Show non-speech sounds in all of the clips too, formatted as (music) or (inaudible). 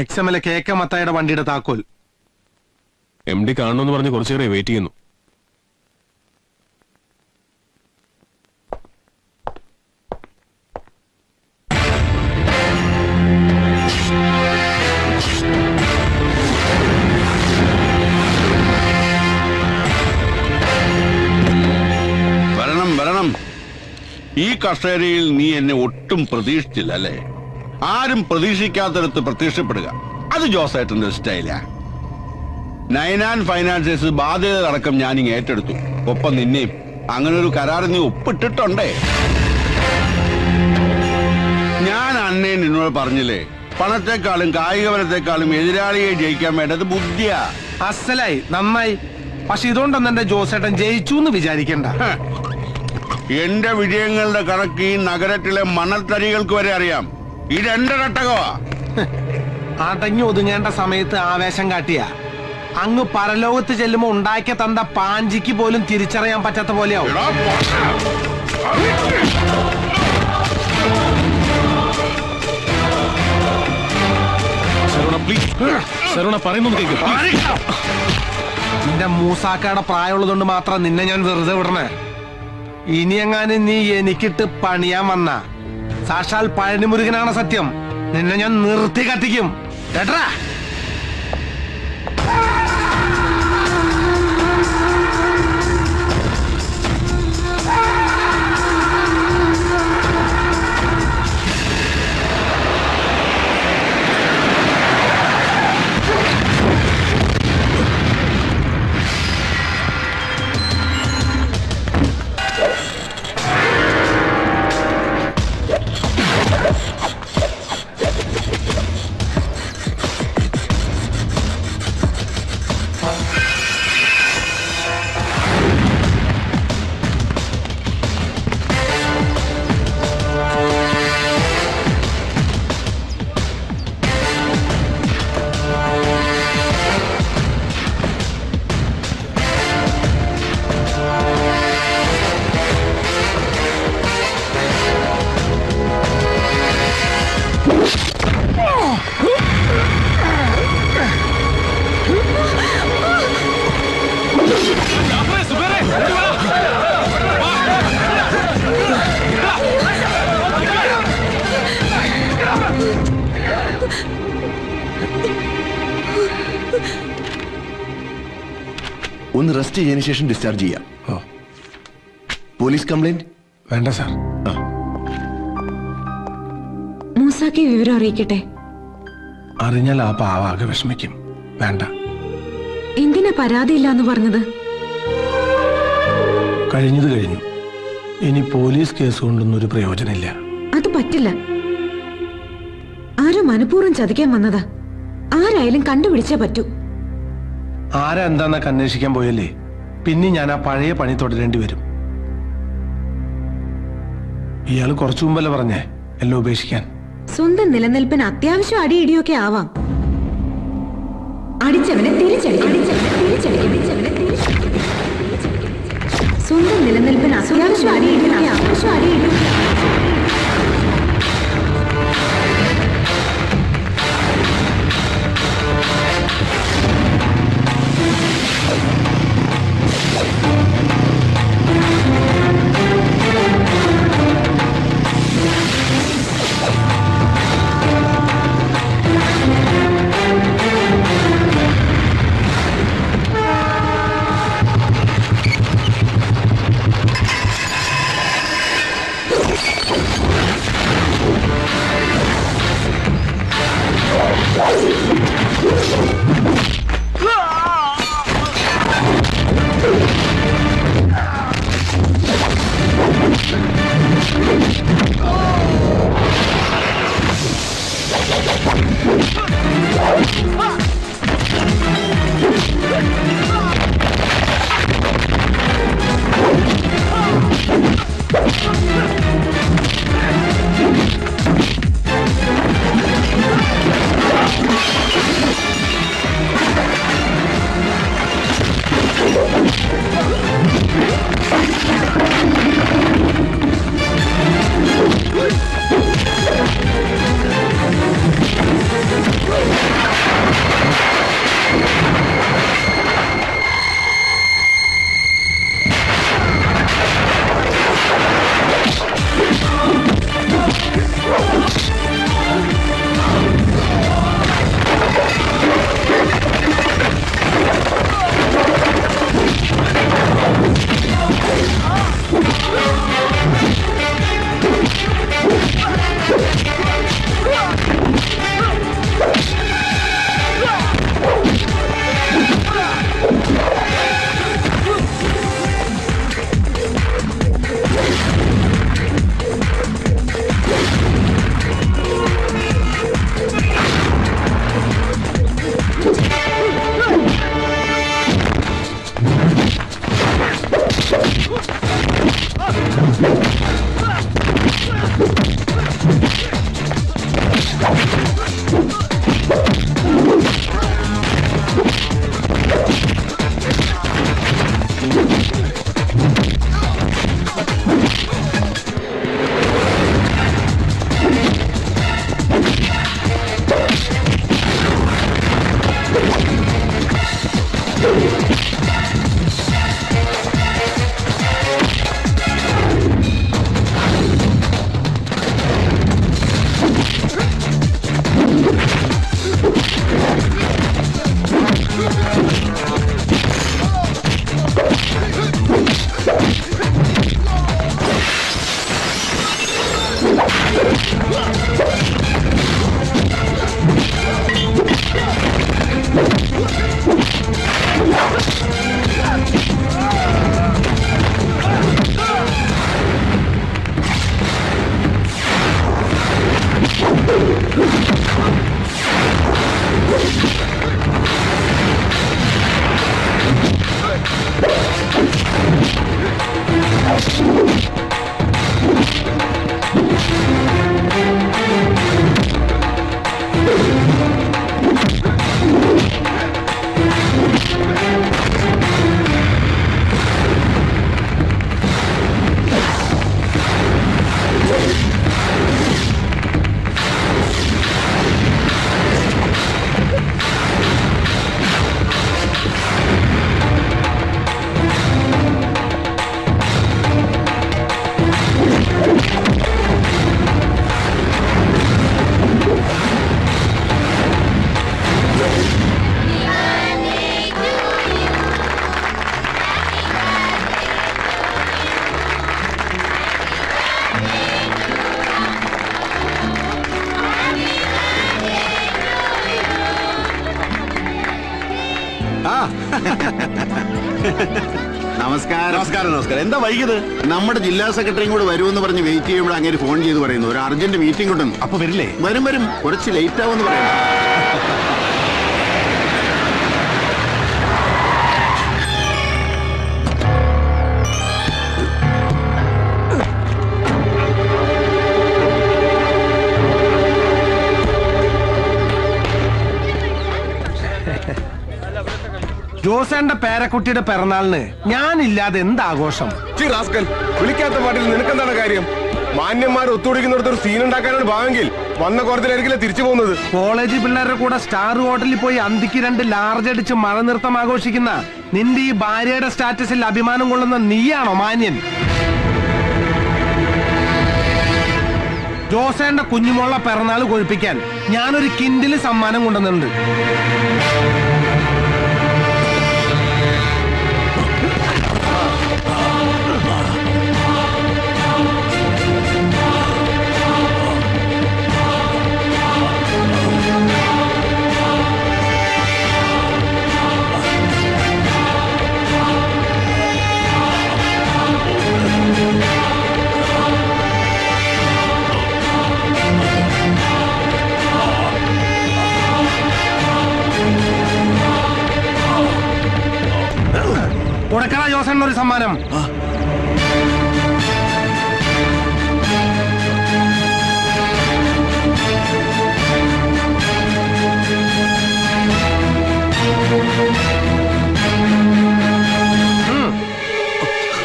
X M L K K മത്തായുടെ വണ്ടിയുടെ താക്കോൽ. എം ഡി കാണണമെന്ന് പറഞ്ഞ് കുറച്ചേറെ വെയിറ്റ് ചെയ്യുന്നു. വരണം വരണം. ഈ കസേരയിൽ നീ എന്നെ ഒട്ടും പ്രതീക്ഷിച്ചില്ല അല്ലേ ആരും പ്രതീക്ഷിക്കാത്തടത്ത് പ്രത്യക്ഷപ്പെടുക. അത് ജോസേട്ടന്റെ സ്റ്റൈലാ. നൈനാൻ ഫൈനാൻസേഴ്സ് ബാധ്യത അടക്കം ഞാൻ ഇങ്ങ് ഏറ്റെടുത്തു. ഒപ്പം നിന്നെയും. അങ്ങനെ ഒരു കരാറിൽ നീ ഒപ്പിട്ടിട്ടുണ്ടേ? ഞാൻ അന്നേ നിന്നോട് പറഞ്ഞില്ലേ പണത്തെക്കാളും കായികപരത്തെക്കാളും എതിരാളിയെ ജയിക്കാൻ വേണ്ടത് ബുദ്ധിയാ. അസലായി നന്നായി. പക്ഷെ ഇതുകൊണ്ടൊന്നും എന്റെ ജോസേട്ടൻ ജയിച്ചു എന്ന് വിചാരിക്കണ്ട. എന്റെ വിജയങ്ങളുടെ കണക്ക് ഈ നഗരത്തിലെ മണൽത്തരികൾക്ക് വരെ അറിയാം. ഇതെന്റെ കട്ടകമാ. അടങ്ങി ഒതുങ്ങേണ്ട സമയത്ത് ആവേശം കാട്ടിയ. അങ്ങ് പരലോകത്ത് ചെല്ലുമ്പോ ഉണ്ടാക്കിയ തന്ന പാഞ്ചിക്ക് പോലും തിരിച്ചറിയാൻ പറ്റാത്ത പോലെയാവും. പറയുന്നു നിന്റെ മൂസാക്കയുടെ പ്രായമുള്ളതുകൊണ്ട് മാത്രം നിന്നെ ഞാൻ വെറുതെ വിടണേ. ഇനി എങ്ങാനും നീ എനിക്കിട്ട് പണിയാൻ വന്ന. സാക്ഷാൽ പഴനിമുരുകനാണ് സത്യം. നിന്നെ ഞാൻ നിർത്തി കത്തിക്കും. കേട്ടാ ഒന്ന് റെസ്റ്റ് ചെയ്തതിനു ശേഷം ഡിസ്ചാർജ് ചെയ്യാം. പോലീസ് കംപ്ലൈന്റ് വേണ്ട സാർ മൂസാക്കി വിവരം അറിയിക്കട്ടെ? അറിഞ്ഞാൽ ആ പാവാകെ വിഷമിക്കും. വേണ്ട. എന്തിനാ പരാതിയില്ല എന്ന് പറഞ്ഞത്? കഴിഞ്ഞത് കഴിഞ്ഞു. ഇനി പോലീസ് കേസ് കൊണ്ടൊന്നും ഒരു പ്രയോജനമില്ല. അത് പറ്റില്ല. ആരും മനഃപൂർവം ചതിക്കാൻ വന്നതാ. ആരായാലും കണ്ടുപിടിച്ചേ പറ്റൂ. ആരാ എന്താന്നൊക്കെ അന്വേഷിക്കാൻ പോയല്ലേ? പിന്നെ ഞാൻ ആ പഴയ പണി തുടരേണ്ടി വരും. ഇയാൾ കുറച്ചു മുമ്പല്ലേ പറഞ്ഞേ എല്ലാം ഉപേക്ഷിക്കാൻ. സ്വന്തം നിലനിൽപ്പിന് അത്യാവശ്യം അടിയിടിയൊക്കെ ആവാം. അടിച്ചവനെ തിരിച്ചടിക്കും. സ്വന്തം നിലനിൽപ്പിന് അത്യാവശ്യം അടിയിടിയൊക്കെ അത്യാവശ്യം അടിയിടിയൊക്കെ നമസ്കാരം എന്താ വൈകിയത്? നമ്മുടെ ജില്ലാ സെക്രട്ടറിയും കൂടെ വരുമെന്ന് പറഞ്ഞ് വെയിറ്റ് ചെയ്യുമ്പോൾ അങ്ങനെ ഫോൺ ചെയ്ത് പറയുന്നു. ഒരു അർജന്റ് മീറ്റിംഗ് ഉണ്ടെന്ന്. അപ്പൊ വരില്ലേ? വരും വരും. കുറച്ച് ലേറ്റ് ആവുമെന്ന് പറയാം (laughs) ജോസേന്റെ പേരക്കുട്ടിയുടെ പിറന്നാളിന് ഞാനില്ലാതെ എന്ത് ആഘോഷം റാസ്കൽ വിളിക്കാത്ത പാട്ടിൽ നിനക്കെന്താണ് കാര്യം? മാന്യന്മാർ ഒത്തുപിടിക്കുന്നിടത്ത് ഒരു സീൻ ഉണ്ടാക്കാനാണ് ഭാവെങ്കിൽ വന്ന കോരത്തിലായിരിക്കില്ല തിരിച്ചു പോകുന്നത്. കോളേജ് പിള്ളേരുടെ കൂടെ സ്റ്റാർ ഹോട്ടലിൽ പോയി അന്തിക്ക് രണ്ട് ലാർജ് അടിച്ച് മഴ നൃത്തം ആഘോഷിക്കുന്ന നിന്റെ ഈ ഭാര്യയുടെ സ്റ്റാറ്റസിൽ അഭിമാനം കൊള്ളുന്ന നീയാണോ മാന്യൻ? ജോസേന്റെ കുഞ്ഞുമോളെ പിറന്നാൾ കൊഴിപ്പിക്കാൻ ഞാനൊരു കിൻഡിൽ സമ്മാനം കൊണ്ടുവന്നിട്ടുണ്ട്. ജോസേന്റെ ഒരു സമ്മാനം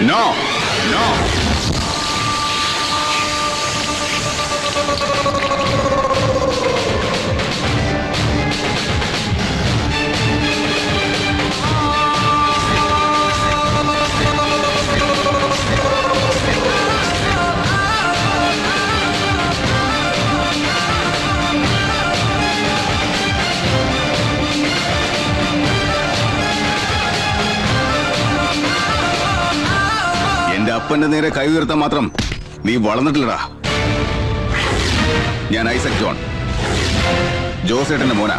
നോ. എന്റെ നേരെ കൈ ഉയർത്താൻ മാത്രം നീ വളർന്നിട്ടില്ലടാ. ഞാൻ ഐസക് ജോൺ. ജോസേട്ടന്റെ മോന.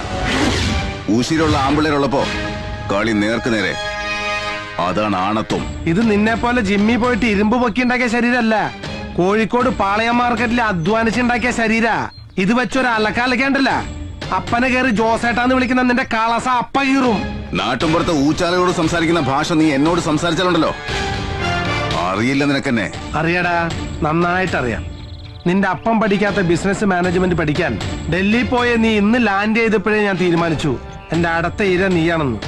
ഉശിരുള്ള ആമ്പിള്ളേരുള്ളപ്പോ കളി നേർക്ക് നേരെ. അതാണ് ആണത്വം. ഇത് നിന്നെ പോലെ ജിമ്മി പോയിട്ട് ഇരുമ്പ് പൊക്കി ഉണ്ടാക്കിയ ശരീരമല്ല കോഴിക്കോട് പാളയം മാർക്കറ്റിൽ അധ്വാനിച്ചുണ്ടാക്കിയ ശരീര. ഇത് വെച്ചൊരു അലക്കാലക്കാണ്ടല്ല അപ്പനെ കയറി ജോസേട്ടാന്ന് വിളിക്കുന്ന നിന്റെ കളസ അപ്പ കീറും നാട്ടുമ്പുറത്തെ ഊച്ചാലയോട് സംസാരിക്കുന്ന ഭാഷ നീ എന്നോട് സംസാരിച്ചാലുണ്ടല്ലോ. അറിയില്ല നിനക്കെന്നെ. അറിയടാ നന്നായിട്ട് അറിയാം നിന്റെ അപ്പം പഠിക്കാത്ത ബിസിനസ് മാനേജ്മെന്റ് പഠിക്കാൻ ഡൽഹി പോയ നീ ഇന്ന് ലാൻഡ് ചെയ്തപ്പോഴേ ഞാൻ തീരുമാനിച്ചു. എന്റെ അടുത്ത ഇര നീയാണെന്ന്.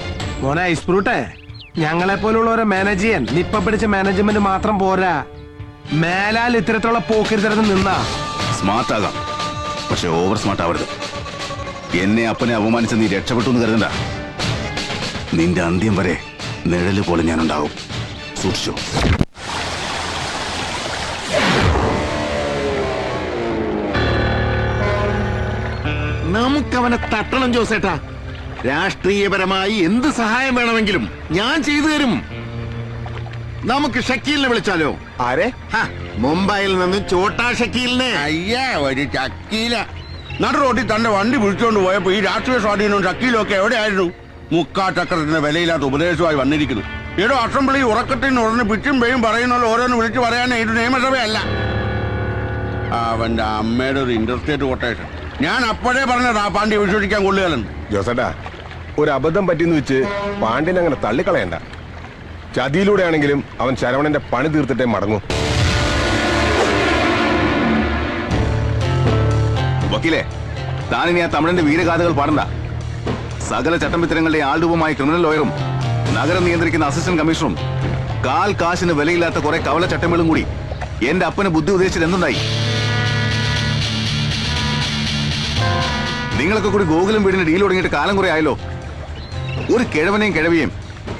മോനെ ഐസ്പ്രൂട്ടെ ഞങ്ങളെ പോലുള്ളവരെ മാനേജ് ചെയ്യാൻ നിപ്പ പിടിച്ച മാനേജ്മെന്റ് മാത്രം പോരാ. മേലാൽ ഇത്തരത്തിലുള്ള പോക്കിരുത്തരന്ന് നിന്നാ. സ്മാർട്ട് ആകാം. പക്ഷെ ഓവർ സ്മാർട്ട് ആവരുത്. എന്നെ അപ്പനെ അപമാനിച്ച് നീ രക്ഷപ്പെട്ടു എന്ന് കരുതണ്ട. നിന്റെ അന്ത്യം വരെ നിഴൽ പോലെ ഞാനുണ്ടാവും. സൂക്ഷിച്ചോ? നമുക്കവനെ തട്ടണം ജോസേട്ടാ. രാഷ്ട്രീയപരമായി എന്ത് സഹായം വേണമെങ്കിലും ഞാൻ ചെയ്തു തരും. നമുക്ക് ഷക്കീലിനെ വിളിച്ചാലോ? ആരെ? മുംബൈയിൽ നിന്ന് ചോട്ടാ ഷക്കീലിനെ. അയ്യാ ഒരു ചക്കീല നടു റോഡിൽ തന്റെ വണ്ടി വിളിച്ചുകൊണ്ട് പോയപ്പോ ഈ രാഷ്ട്രീയ സ്വാധീനവും ഷക്കീലും ഒക്കെ എവിടെയായിരുന്നു? മുക്കാ ചക്രത്തിന്റെ വിലയില്ലാത്ത ഉപദേശമായി വന്നിരിക്കുന്നു. ഏതോ അസംബ്ലി ഉറക്കത്തിൽ നിന്ന് ഉടനെ പിച്ചും പേയും പറയുന്നുള്ള ഓരോന്ന് വിളിച്ചു പറയാനേ ഇത് നിയമസഭയല്ല. അവന്റെ അമ്മയുടെ ഒരു ഇന്റർസ്റ്റേറ്റ് കൊട്ടേഷൻ ഞാൻ അപ്പോഴേ പറഞ്ഞതാ പാണ്ഡ്യ വിശ്വസിക്കാൻ കൊള്ളുകയുണ്ട് ജോസേട്ടാ ഒരു അബദ്ധം പറ്റിയെന്ന് വെച്ച് പാണ്ഡ്യനെ അങ്ങനെ തള്ളിക്കളയണ്ട. ചതിയിലൂടെ ആണെങ്കിലും അവൻ ശരവണന്റെ പണി തീർത്തിട്ടേ മടങ്ങൂ. വക്കീലെ താനിനി ആ തമിഴന്റെ വീരഗാഥകൾ പാടണ്ട. സകല ചട്ടമ്പിത്തരങ്ങളുടെ ആൾരൂപമായ ക്രിമിനൽ ലോയറും നഗരം നിയന്ത്രിക്കുന്ന അസിസ്റ്റന്റ് കമ്മീഷണറും കാൽ കാശിന് വിലയില്ലാത്ത കുറെ കവല ചട്ടങ്ങളും കൂടി എന്റെ അപ്പന് ബുദ്ധി ഉദ്ദേശിച്ചത് എന്തുണ്ടായി? നിങ്ങളൊക്കെ കൂടി ഗോകുലം വീടിന് ഡീൽ തുടങ്ങിയിട്ട് കാലം കുറെ ആയല്ലോ. ഒരു കിഴവനെയും കിഴവിയും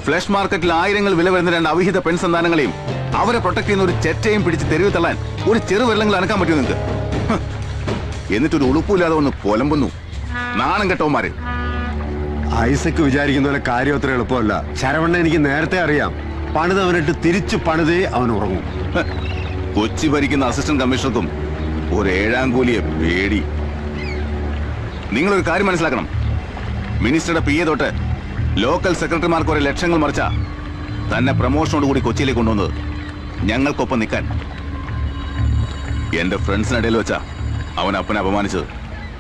ഫ്ലഷ് മാർക്കറ്റിൽ ആയിരങ്ങൾ വില വരുന്ന രണ്ട് അവിഹിത പെൺസന്താനങ്ങളെയും അവരെ പ്രൊട്ടക്ട് ചെയ്യുന്ന ഒരു ചെറ്റയും പിടിച്ച് തെരുവ് തള്ളാൻ ഒരു ചെറു വെള്ളങ്ങൾ അനക്കാൻ പറ്റുമോ നിങ്ങൾക്ക്. എന്നിട്ടൊരു ഉളുപ്പില്ലാതെ ഒന്ന് പൊലമ്പുന്നു. നാണം കെട്ടവന്മാര്. ഐസക്ക് വിചാരിക്കുന്ന പോലെ കാര്യം അത്ര എളുപ്പമല്ല. ശരവണ്ണ എനിക്ക് നേരത്തെ അറിയാം. പണിതവനിട്ട് തിരിച്ചു പണിതേ അവൻ ഉറങ്ങും. കൊച്ചി ഭരിക്കുന്ന അസിസ്റ്റന്റ് കമ്മീഷണർക്കും ഒരു ഏഴാം കൂലിയെ പേടി. നിങ്ങളൊരു കാര്യം മനസ്സിലാക്കണം. മിനിസ്റ്ററുടെ പി എ തൊട്ട് ലോക്കൽ സെക്രട്ടറിമാർക്ക് ഒരു ലക്ഷങ്ങൾ മറിച്ച തന്നെ പ്രമോഷനോട് കൂടി കൊച്ചിയിലേക്ക് കൊണ്ടുവന്നത്. ഞങ്ങൾക്കൊപ്പം നിൽക്കാൻ. എന്റെ ഫ്രണ്ട്സിനിടയിൽ വെച്ചാ അവൻ അപ്പനെ അപമാനിച്ചത്.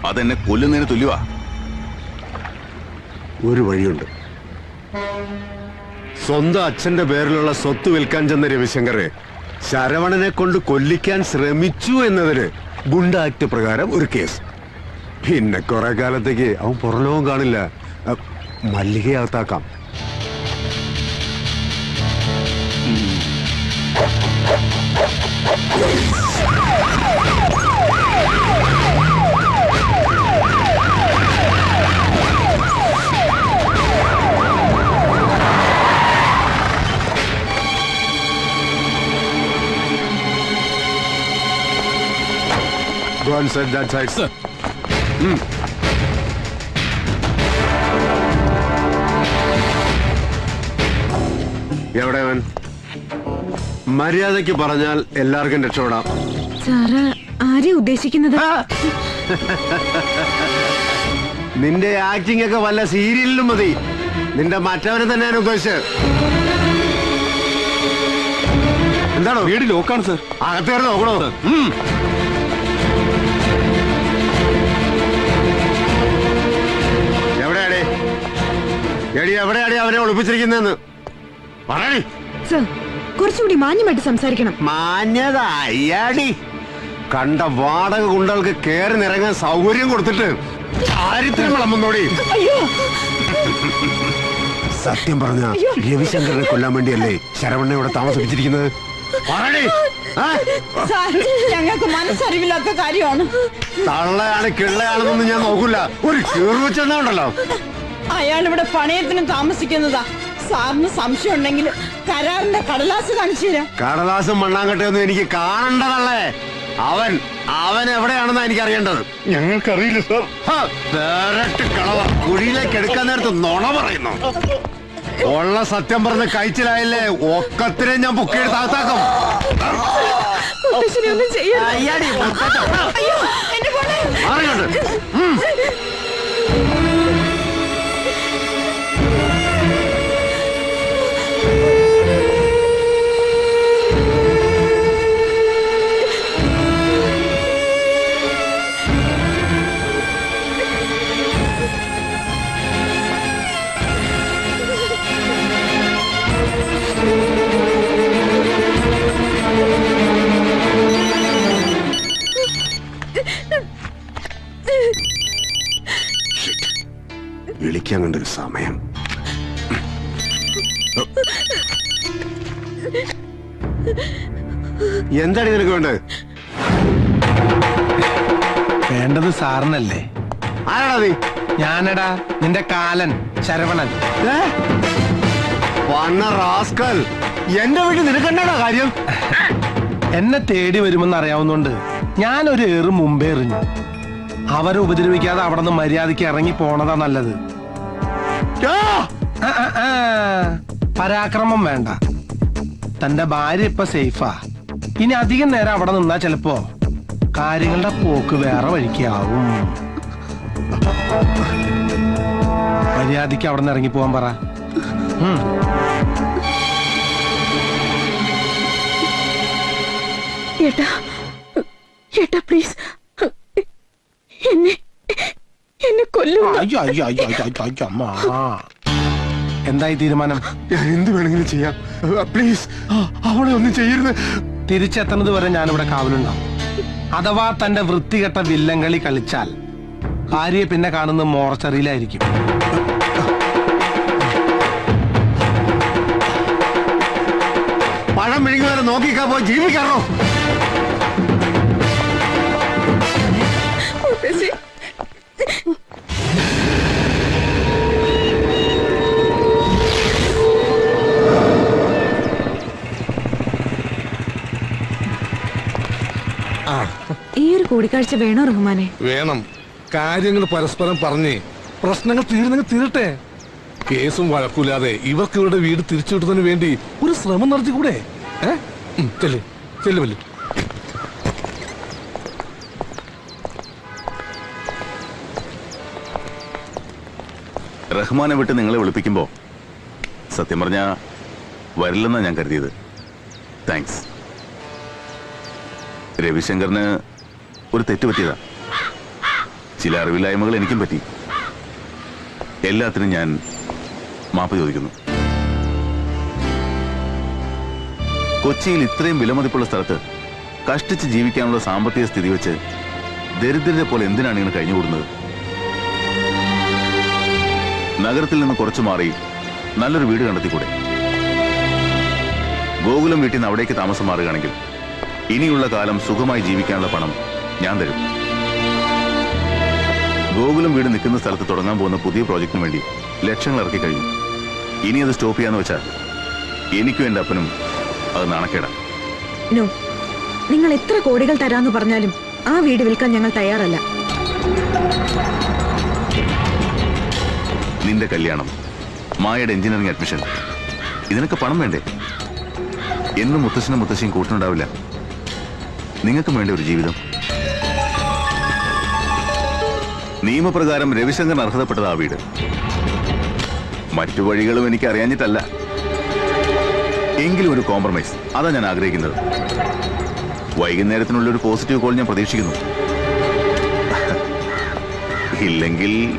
അതെന്നെ കൊല്ലുന്നതിന് തുല്യവാ. ഒരു വഴിയുണ്ട്. സ്വന്തം അച്ഛന്റെ പേരിലുള്ള സ്വത്ത് വിൽക്കാൻ ചെന്ന രവിശങ്കറെ ശരവണനെ കൊണ്ട് കൊല്ലിക്കാൻ ശ്രമിച്ചു എന്നതിന് ഗുണ്ട ആക്ട് പ്രകാരം ഒരു കേസ്. പിന്നെ കുറെ കാലത്തേക്ക് അവൻ പുറലോകം കാണില്ല അ, മല്ലികയെ അകത്താക്കാം Go and set that side. Sir. എവിടെ അവൻ? മര്യാദയ്ക്ക് പറഞ്ഞാൽ എല്ലാവർക്കും രക്ഷപ്പെടാം. സാറ് ആരെ ഉദ്ദേശിക്കുന്നത്? നിന്റെ ആക്ടിംഗ് ഒക്കെ വല്ല സീരിയലിലും മതി. നിന്റെ മറ്റവനെ തന്നെയാണ് ഉദ്ദേശിച്ചത്. എന്താണോ? വീട് ലോക്കാണ് സർ അകത്തേറെ നോക്കണോ? അവനെ ഒളിപ്പിച്ചിരിക്കുന്നതെന്ന്. പറയണി സർ കുറച്ചുകൂടി മാന്യമായിട്ട് സംസാരിക്കണം. മാന്യത അയ്യാടി. കണ്ട വാടക ഗുണ്ടകൾക്ക് കയറി നിറങ്ങാൻ സൗകര്യം കൊടുത്തിട്ട് ദാരിദ്ര്യം വിളമ്പുന്നോടി. സത്യം പറഞ്ഞ രവിശങ്കറിനെ കൊല്ലാൻ വേണ്ടിയല്ലേ ശരവണ്ണ ഇവിടെ താമസിപ്പിച്ചിരിക്കുന്നത്? ഞങ്ങൾക്ക് മനസ്സറിവില്ലാത്ത കാര്യമാണ്. തള്ളയാണ് കിള്ളയാണെന്നൊന്നും ഞാൻ നോക്കൂല. ഒരു കീറി വെച്ചെന്നുണ്ടല്ലോ അയാൾ ഇവിടെ പണയത്തിന് താമസിക്കുന്നതാ. സാറിന് സംശയം ഉണ്ടെങ്കിൽ കരാറിന്റെ കടലാസ് കാണിച്ചു തരാം. കടലാസും മണ്ണാങ്കട്ടയൊന്നും എനിക്ക് കാണണ്ടതല്ലേ? അവൻ അവൻ എവിടെയാണെന്നാ എനിക്ക് അറിയേണ്ടത് ഞങ്ങൾക്കറിയില്ല സാർ. കളവ. കുഴിയിലേക്ക് എടുക്കാൻ നേരത്ത് നുണ പറയുന്നു. ഉള്ള സത്യം പറഞ്ഞ് കഴിച്ചിലായില്ലേ? ഒക്കത്തിനെ ഞാൻ പൊക്കിയെടുത്ത് മുത്തശ്ശനെ ഒന്നും ചെയ്യാം അയ്യാടി, മുത്തച്ഛൻ. ഞാനടാ നിന്റെ കാലൻ ശരവണൻ? വന്ന റാസ്കൽ എന്റെ വീട്ടിൽ നിനക്കെന്നാടാ കാര്യം? എന്നെ തേടി വരുമെന്ന് അറിയാവുന്നോണ്ട് ഞാൻ ഒരു ഏറ് മുമ്പേ എറിഞ്ഞു. അവരെ ഉപദ്രവിക്കാതെ അവിടെ നിന്ന് മര്യാദയ്ക്ക് ഇറങ്ങി പോണതാ നല്ലത്. പരാക്രമം വേണ്ട. തന്റെ ഭാര്യ ഇപ്പൊ സേഫാ. ഇനി അധികം നേരം അവിടെ നിന്നാ ചിലപ്പോ കാര്യങ്ങളുടെ പോക്ക് വേറെ വഴിക്കാവും. മര്യാദയ്ക്ക് അവിടെ നിന്ന് ഇറങ്ങി പോവാൻ പറ. ഏട്ടാ ഏട്ടാ പ്ലീസ് എന്നെ എന്നെ കൊല്ലും അയ്യോ അയ്യോ അയ്യോ അയ്യോ അയ്യോ അയ്യോ അമ്മ. എന്തായി തീരുമാനം? ഞാൻ എന്ത് വേണമെങ്കിലും ചെയ്യാം. പ്ലീസ് അവളെ ഒന്നും ചെയ്യരുത്. തിരിച്ചെത്തുന്നത് വരെ ഞാനിവിടെ കാവലുണ്ടാവും. അഥവാ തന്റെ വൃത്തികെട്ട വില്ലങ്കളി കളിച്ചാൽ ഭാര്യയെ പിന്നെ കാണുന്ന മോർച്ചറിയിലായിരിക്കും പഴം വിഴുങ്ങുന്നവരെ നോക്കിക്കാ പോയി ജീവിക്കാറോ? ഈ ഒരു കൂടിക്കാഴ്ച വേണോ റഹ്മാനെ? വേണം. കാര്യങ്ങൾ പരസ്പരം പറഞ്ഞ്. പ്രശ്നങ്ങൾ തീരുന്നെങ്കിൽ തീരട്ടെ. കേസും വഴക്കൂലാതെ ഇവർക്ക് ഇവരുടെ വീട് തിരിച്ചു കിട്ടുന്നതിന് വേണ്ടി ഒരു ശ്രമം നടത്തിക്കൂടെ? ചെല്ല് ചെല്ലു വല്ലു. റഹ്മാനെ വിട്ട് നിങ്ങളെ വിളിപ്പിക്കുമ്പോ സത്യം പറഞ്ഞ വരില്ലെന്നാ ഞാൻ കരുതിയത്. താങ്ക്സ് രവിശങ്കറിന് ഒരു തെറ്റ് പറ്റിയതാ. ചില അറിവില്ലായ്മകൾ എനിക്കും പറ്റി. എല്ലാത്തിനും ഞാൻ മാപ്പ് ചോദിക്കുന്നു. കൊച്ചിയിൽ ഇത്രയും വിലമതിപ്പുള്ള സ്ഥലത്ത് കഷ്ടിച്ച് ജീവിക്കാനുള്ള സാമ്പത്തിക സ്ഥിതി വെച്ച് ദരിദ്രരെ പോലെ എന്തിനാണ് ഇങ്ങനെ കഴിഞ്ഞുകൂടുന്നത്? നഗരത്തിൽ നിന്ന് കുറച്ചു മാറി നല്ലൊരു വീട് കണ്ടെത്തിക്കൂടെ? ഗോകുലം വീട്ടിൽ നിന്ന് അവിടേക്ക് താമസം മാറുകയാണെങ്കിൽ ഇനിയുള്ള കാലം സുഖമായി ജീവിക്കാനുള്ള പണം ഞാൻ തരും. ഗോകുലം വീട് നിൽക്കുന്ന സ്ഥലത്ത് തുടങ്ങാൻ പോകുന്ന പുതിയ പ്രോജക്റ്റിന് വേണ്ടി ലക്ഷങ്ങൾ ഇറക്കി കഴിഞ്ഞു. ഇനി അത് സ്റ്റോപ്പ് ചെയ്യാന്ന് വെച്ചാൽ എനിക്കും എന്റെ അപ്പനും അത് നാണക്കേടാ. നോ നിങ്ങൾ എത്ര കോടികൾ തരാന്ന് പറഞ്ഞാലും ആ വീട് വിൽക്കാൻ ഞങ്ങൾ തയ്യാറല്ല. നിന്റെ കല്യാണം മായയുടെ എഞ്ചിനീയറിംഗ് അഡ്മിഷൻ ഇതിനൊക്കെ പണം വേണ്ടേ? എന്നും മുത്തശ്ശനും മുത്തശ്ശിയും കൂട്ടിനുണ്ടാവില്ല. നിങ്ങൾക്കും വേണ്ട ഒരു ജീവിതം? നിയമപ്രകാരം രവിശങ്കർ അർഹതപ്പെട്ടത് ആ വീട്. മറ്റു വഴികളും എനിക്ക് അറിയാഞ്ഞിട്ടല്ല. എങ്കിലും ഒരു കോംപ്രമൈസ് അതാ ഞാൻ ആഗ്രഹിക്കുന്നത്. വൈകുന്നേരത്തിനുള്ള ഒരു പോസിറ്റീവ് കോൾ ഞാൻ പ്രതീക്ഷിക്കുന്നു. ഇല്ലെങ്കിൽ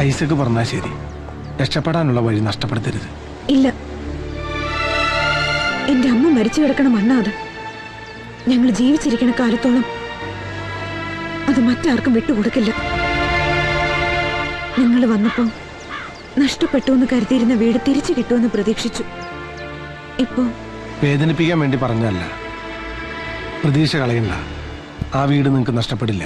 ഐസക്ക് പറഞ്ഞാൽ ശരി. രക്ഷപ്പെടാനുള്ള വഴി നഷ്ടപ്പെടുത്തരുത്. ഇല്ല. എന്റെ അമ്മ മരിച്ചു കിടക്കണ മണ്ണാ അത്. ഞങ്ങൾ ജീവിച്ചിരിക്കണ കാലത്തോളം അത് മറ്റാർക്കും വിട്ടുകൊടുക്കില്ല. നിങ്ങൾ വന്നപ്പോ നഷ്ടപ്പെട്ടു എന്ന് കരുതിയിരുന്ന വീട് തിരിച്ചു കിട്ടുമെന്ന് പ്രതീക്ഷിച്ചു. ഇപ്പോ വേദനിപ്പിക്കാൻ വേണ്ടി പറഞ്ഞല്ല പ്രതീക്ഷ കളയണ്ട ആ വീട് നിങ്ങൾക്ക് നഷ്ടപ്പെടില്ല.